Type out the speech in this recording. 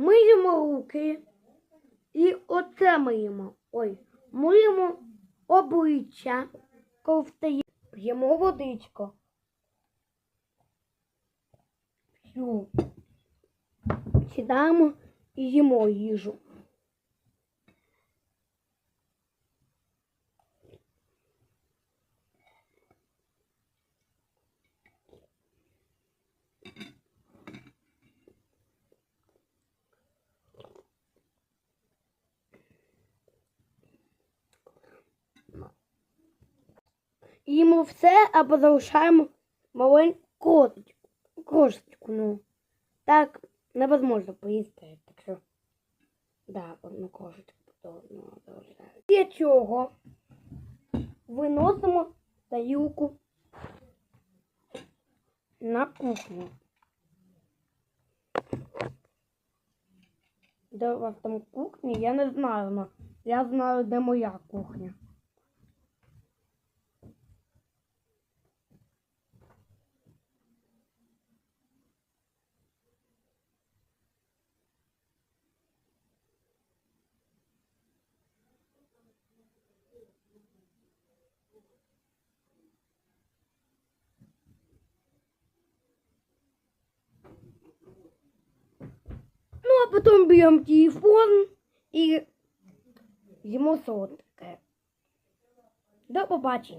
миємо руки. І оце миємо. Ой, миємо обличчя, ковтає. П'ємо водичку. П'ю. Сідаємо і їмо їжу. Їмо все або залишаємо маленьку. Косточку, ну. Так невозможно поїсти, так що. Да, одну косточку до одного залишаємо. Для чого виносимо тарілку на кухню. Де у вас там кухня, я не знаю, але я знаю, де моя кухня. Потом берем телефон и ему солодке. До побачення.